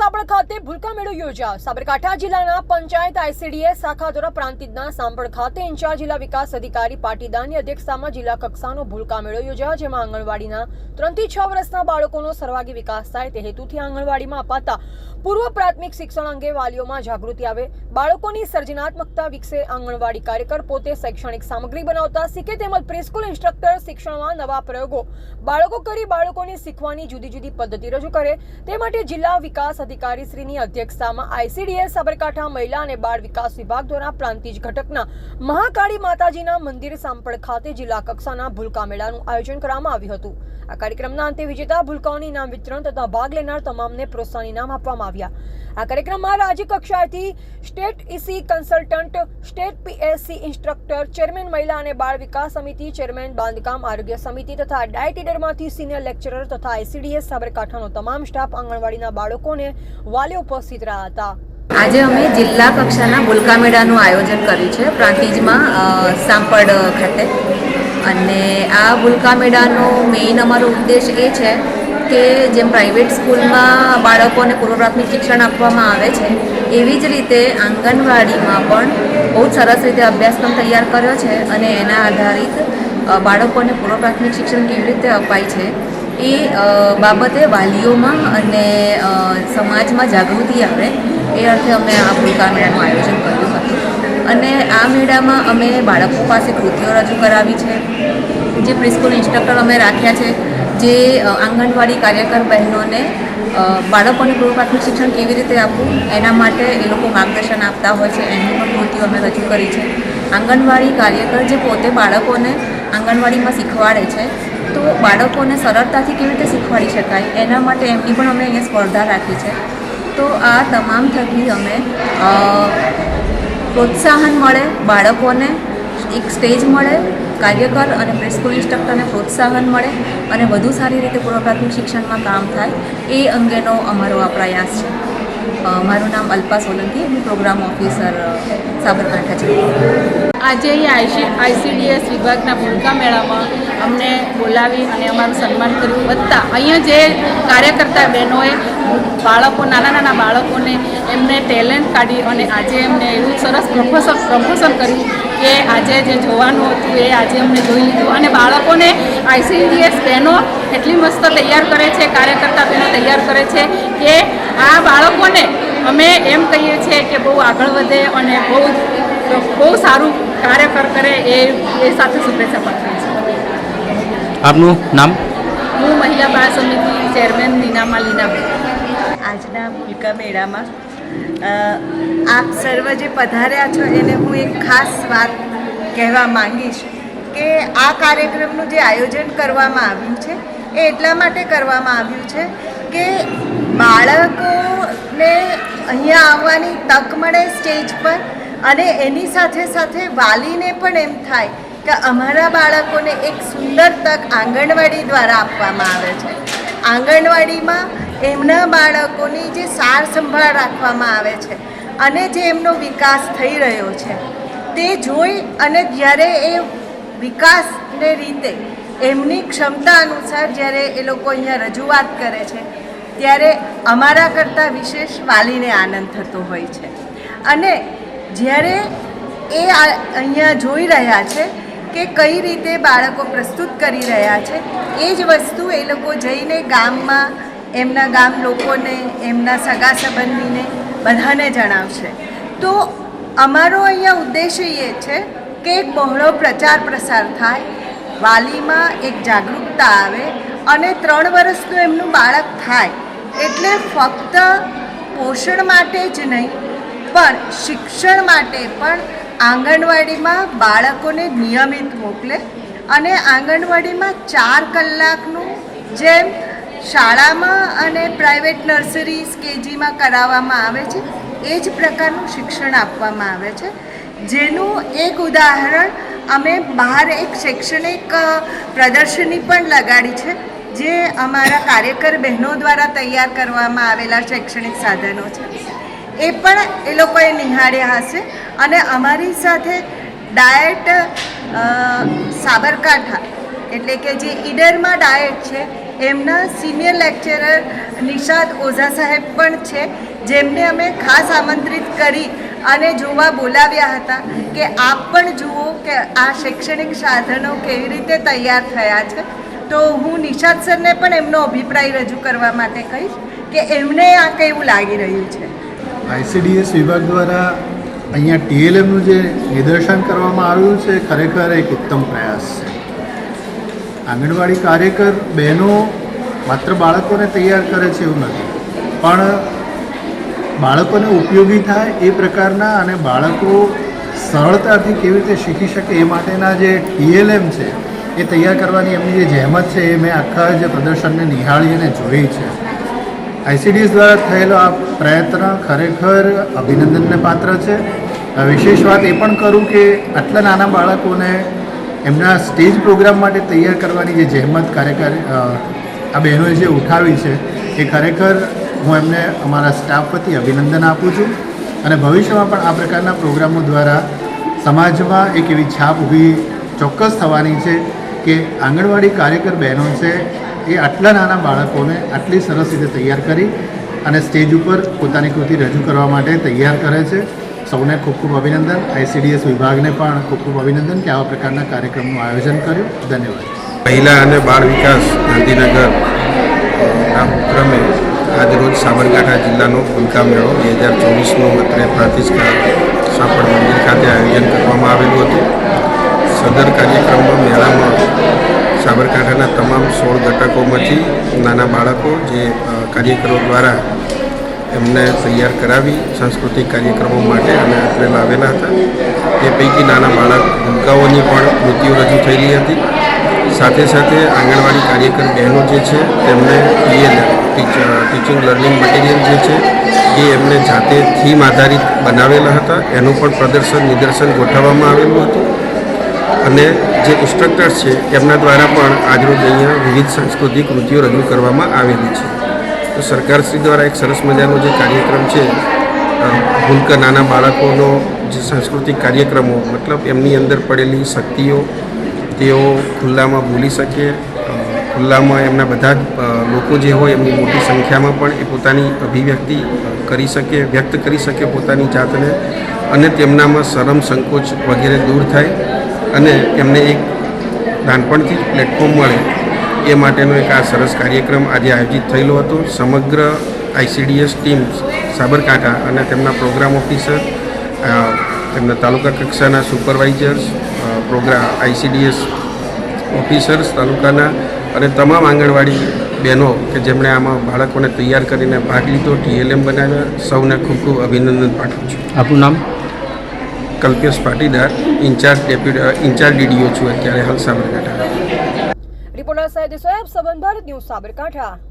સાંભળ ખાતે ભૂલકા મેળો યોજાયો. સાબરકાંઠા જિલ્લાના પંચાયત આઈસીડીએસ શાખા દ્વારા પ્રાંતિજના સાંભળ ખાતે ઇન્ચાર્જ જિલ્લા વિકાસ અધિકારી પાટીદારની અધ્યક્ષતામાં જિલ્લા કક્ષાનો ભૂલકા મેળો યોજાયો, જેમાં આંગણવાડીના ત્રણથી છ વર્ષના બાળકોનો સર્વાગી વિકાસ થાય તે હેતુથી આંગણવાડીમાં અપાતા પૂર્વ પ્રાથમિક શિક્ષણ અંગે વાલીઓમાં જાગૃતિ આવે, બાળકોની સર્જનાત્મકતા વિકસે, આંગણવાડી કાર્યકર પોતે શૈક્ષણિક સામગ્રી બનાવતા શીખે તેમજ પ્રિસ્કૂલ ઇન્સ્ટ્રક્ટર શિક્ષણમાં નવા પ્રયોગો બાળકો કરી બાળકોને શીખવાની જુદી જુદી પદ્ધતિ રજૂ કરે, તે માટે જિલ્લા વિકાસ અધિકારી શ્રીની અધ્યક્ષતામાં આઈસીડીએસ સાબરકાંઠા મહિલા અને બાળ વિકાસ વિભાગ દ્વારા પ્રાંતિજ ઘટકના મહાકાળી માતાજીના મંદિર સાંપડ ખાતે જિલ્લા કક્ષાના ભૂલકા મેળાનું આયોજન કરવામાં આવ્યું હતું. આ કાર્યક્રમના અંતે વિજેતા ભૂલકાઓની ઇનામ વિતરણ તથા ભાગ લેનાર તમામને પ્રોત્સાહન ઇનામ આપવામાં આવ્યા. આ કાર્યક્રમમાં રાજ્ય કક્ષાએથી state EC consultant, state PSC instructor, chairman મહિલા અને બાળ વિકાસ સમિતિ, ચેરમેન બાંધકામ આરોગ્ય સમિતિ તથા ડાયટ ઈડરમાંથી સિનિયર લેક્ચરર તથા આઈસીડીએસ સાબરકાંઠાનો તમામ સ્ટાફ આંગણવાડીના બાળકોને વાલીઓ ઉપસ્થિત રહ્યા હતા. આજે અમે જિલ્લા કક્ષાના બુલકા મેળાનું આયોજન કર્યું છે, પ્રાંતિજમાં સાંપડ ખાતે. અને આ બુલકા મેળાનો મેઇન અમારો ઉદ્દેશ એ છે કે જેમ પ્રાઇવેટ સ્કૂલમાં બાળકોને પૂર્વ પ્રાથમિક શિક્ષણ આપવામાં આવે છે, એવી જ રીતે આંગણવાડીમાં પણ બહુ સરસ રીતે અભ્યાસક્રમ તૈયાર કર્યો છે અને એના આધારિત બાળકોને પૂર્વ પ્રાથમિક શિક્ષણ કેવી રીતે અપાય છે એ બાબતે વાલીઓમાં અને સમાજમાં જાગૃતિ આવે, એ અર્થે અમે આ ભૂલકા મેળાનું આયોજન કર્યું હતું. અને આ મેળામાં અમે બાળકો પાસે કૃતિઓ રજૂ કરાવી છે, જે પ્રિસ્કૂલ ઇન્સ્ટ્રક્ટર અમે રાખ્યા છે, જે આંગણવાડી કાર્યકર બહેનોને બાળકોને પૂર્વ શિક્ષણ કેવી રીતે આપવું, એના માટે એ લોકો માર્ગદર્શન આપતા હોય છે, એની પણ કૃતિઓ અમે રજૂ કરી છે. આંગણવાડી કાર્યકર જે પોતે બાળકોને આંગણવાડીમાં શીખવાડે છે તો બાળકોને સરળતાથી કેવી રીતે શીખવાડી શકાય? એના માટે એમની પણ અમે અહીંયા સ્પર્ધા રાખી છે. તો આ તમામ થકી અમે પ્રોત્સાહન મળે, બાળકોને એક સ્ટેજ મળે, કાર્યકર અને પ્રિસ્કૂલ ઇન્સ્ટ્રક્ટરને પ્રોત્સાહન મળે અને વધુ સારી રીતે પૂર્વ પ્રાથમિક શિક્ષણમાં કામ થાય, એ અંગેનો અમારો આ પ્રયાસ છે. મારું નામ અલ્પા સોલંકી, હું પ્રોગ્રામ ઓફિસર સાબરકાંઠા છું. આજે અહીં આઈસી, આઈસીડીએસ વિભાગના ભૂલકા મેળામાં અમને બોલાવી અને અમારું સન્માન કર્યું વધતા. અહીંયા જે કાર્યકર્તા બહેનોએ બાળકો નાના નાના બાળકોને એમને ટેલેન્ટ કાઢી અને આજે એમને એવું સરસ પ્રમોશન પ્રમોશન કર્યું કે આજે જે જોવાનું હતું એ આજે અમને જોઈ લીધું. અને બાળકોને આઈસીડીએસ બહેનો એટલી મસ્ત તૈયાર કરે છે કાર્યકર્તા બહેનો તૈયાર કરે છે કે આ બાળકોને અમે એમ કહીએ છીએ કે બહુ આગળ વધે અને બહુ બહુ સારું કાર્ય કરે એ એ સાથે શુભેચ્છા પાઠવી છે. આપનું નામ? હું મહિલા બાળ સમિતિ ચેરમેન નીનામા લીનાબેન. આજના ભૂલકા મેળામાં. આપ સર્વ જે પધાર્યા છો એને હું એક ખાસ વાત કહેવા માંગીશ કે આ કાર્યક્રમનું જે આયોજન કરવામાં આવ્યું છે એ એટલા માટે કરવામાં આવ્યું છે કે બાળકોને અહીંયા આવવાની તક મળે સ્ટેજ પર અને એની સાથે સાથે વાલીને પણ એમ થાય કે અમારા બાળકોને એક સુંદર તક આંગણવાડી દ્વારા આપવામાં આવે છે. આંગણવાડીમાં એમના બાળકોની જે સાર સંભાળ રાખવામાં આવે છે અને જે એમનો વિકાસ થઈ રહ્યો છે, તે જોઈ અને જ્યારે એ વિકાસને રીતે એમની ક્ષમતા અનુસાર જ્યારે એ લોકો અહીંયા રજૂઆત કરે છે, ત્યારે અમારા કરતાં વિશેષ વાલીને આનંદ થતો હોય છે. અને જ્યારે એ અહીંયા જોઈ રહ્યા છે કે કઈ રીતે બાળકો પ્રસ્તુત કરી રહ્યા છે, એ જ વસ્તુ એ લોકો જઈને ગામમાં એમના ગામ લોકોને, એમના સગા સંબંધીને બધાને જણાવશે. તો અમારો અહીંયા ઉદ્દેશ્ય એ છે કે એક બહોળો પ્રચાર પ્રસાર થાય, વાલીમાં એક જાગૃતતા આવે અને ત્રણ વર્ષનું એમનું બાળક થાય. એટલે ફક્ત પોષણ માટે જ નહીં, પણ શિક્ષણ માટે પણ આંગણવાડીમાં બાળકોને નિયમિત મોકલે અને આંગણવાડીમાં ચાર કલાકનું જેમ શાળામાં અને પ્રાઇવેટ નર્સરીઝ કેજીમાં કરાવવામાં આવે છે. એ જ પ્રકારનું શિક્ષણ આપવામાં આવે છે. જેનું એક ઉદાહરણ, અમે બહાર એક શૈક્ષણિક પ્રદર્શની પણ લગાડી છે, જે અમારા કાર્યકર બહેનો દ્વારા તૈયાર કરવામાં આવેલા શૈક્ષણિક સાધનો છે. એ પણ એ લોકોએ નિહાળ્યા હશે અને અમારી સાથે ડાયટ સાબરકાંઠા, એટલે કે જે ઈડરમાં ડાયટ છે એમના સિનિયર લેક્ચરર નિષાદ ઓઝા સાહેબ પણ છે, જેમને અમે ખાસ આમંત્રિત કરી અને જોવા બોલાવ્યા હતા કે આપ પણ જુઓ કે આ શૈક્ષણિક સાધનો કેવી રીતે તૈયાર થયા છે. તો હું નિષાદ સરને પણ એમનો અભિપ્રાય રજૂ કરવા માટે કહીશ કે એમને આ કેવું લાગી રહ્યું છે. આઈસીડીએસ વિભાગ દ્વારા અહીંયા ટીએલએમનું જે નિદર્શન કરવામાં આવ્યું છે, ખરેખર એક ઉત્તમ પ્રયાસ છે. આંગણવાડી કાર્યકર બહેનો માત્ર બાળકોને તૈયાર કરે છે એવું નથી. પણ બાળકોને ઉપયોગી થાય એ પ્રકારના અને બાળકો સરળતાથી કેવી રીતે શીખી શકે એ માટેના જે ટીએલએમ છે, એ તૈયાર કરવાની એમની જે જહેમત છે એ મેં આખા જે પ્રદર્શનને નિહાળી અને જોઈ છે. આઈસીડીએસ દ્વારા થયેલો આ પ્રયત્ન ખરેખર અભિનંદનને પાત્ર છે. વિશેષ વાત એ પણ કરું કે આટલા નાના બાળકોને એમના સ્ટેજ પ્રોગ્રામ માટે તૈયાર કરવાની જે જહેમત કાર્યકર આ બહેનોએ જે ઉઠાવી છે, એ ખરેખર હું એમને અમારા સ્ટાફ વતી અભિનંદન આપું છું. અને ભવિષ્યમાં પણ આ પ્રકારના પ્રોગ્રામો દ્વારા સમાજમાં એક એવી છાપ ઊભી ચોક્કસ થવાની છે કે આંગણવાડી કાર્યકર બહેનો છે, એ આટલા નાના બાળકોને આટલી સરસ રીતે તૈયાર કરી અને સ્ટેજ ઉપર પોતાની કૃતિ રજૂ કરવા માટે તૈયાર કરે છે. સૌને ખૂબ ખૂબ અભિનંદન. આઈસીડીએસ વિભાગને પણ ખૂબ ખૂબ અભિનંદન કે આવા પ્રકારના કાર્યક્રમનું આયોજન કર્યું. ધન્યવાદ. મહિલા અને બાળ વિકાસ ગાંધીનગર ના ઉપક્રમે આજરોજ સાબરકાંઠા જિલ્લાનો ઉલ્કા મેળો બે હજાર ચોવીસનું અત્રે પ્રાતિષ્ઠા સાપડ મંદિર ખાતે આયોજન કરવામાં આવેલું હતું. સદર કાર્યક્રમમાં મેળામાં સાબરકાંઠાના તમામ સોળ ઘટકોમાંથી નાના બાળકો જે કાર્યકરો દ્વારા એમને તૈયાર કરાવી સાંસ્કૃતિક કાર્યક્રમો માટે અને આખરે લાવેલા હતા. એ પૈકી નાના બાળક ભૂલકાઓની પણ કૃતિઓ રજૂ થયેલી હતી. સાથે સાથે આંગણવાડી કાર્યકર બહેનો જે છે, તેમને પીએલ ટીચિંગ લર્નિંગ મટીરિયલ જે છે, એ એમને જાતે થીમ આધારિત બનાવેલા હતા. એનું પણ પ્રદર્શન, નિદર્શન ગોઠવવામાં આવેલું હતું. અને જે ઇન્સ્ટ્રક્ટર્સ છે, એમના દ્વારા પણ આજરોજ અહીંયા વિવિધ સાંસ્કૃતિક કૃતિઓ રજૂ કરવામાં આવેલી છે. તો સરકારશ્રી દ્વારા એક સરસ મજાનો જે કાર્યક્રમ છે ભૂલકા નાના બાળકોનો જે સાંસ્કૃતિક કાર્યક્રમો, મતલબ એમની અંદર પડેલી શક્તિઓ, તેઓ ખુલ્લામાં બોલી શકે ખુલ્લામાં એમના બધા જ લોકો જે હોય એમની મોટી સંખ્યામાં પણ એ પોતાની અભિવ્યક્તિ કરી શકે, વ્યક્ત કરી શકે પોતાની જાતને અને તેમનામાં શરમ સંકોચ વગેરે દૂર થાય અને એમને એક નાનપણથી જ પ્લેટફોર્મ મળે એ માટેનો એક આ સરસ કાર્યક્રમ આજે આયોજિત થયેલો હતો. સમગ્ર આઈસીડીએસ ટીમ સાબરકાંઠા અને તેમના પ્રોગ્રામ ઓફિસર તેમના તાલુકા કક્ષાના સુપરવાઇઝર્સ પ્રોગ્રામ આઈસીડીએસ ઓફિસર્સ તાલુકાના અને તમામ આંગણવાડી બહેનો કે જેમણે આમાં બાળકોને તૈયાર કરીને ભાગ લીધો ટીએલએમ બનાવ્યા. સૌને ખૂબ ખૂબ અભિનંદન પાઠવું છું. આપનું નામ? Kalpesh Patidar incharge deputy incharge DDO છું અત્યારે હાલ સાબરકાંઠા. રિપોર્ટર સૈયદ સોએબ સંબંધ ભારત ન્યૂઝ સાબરકાંઠા.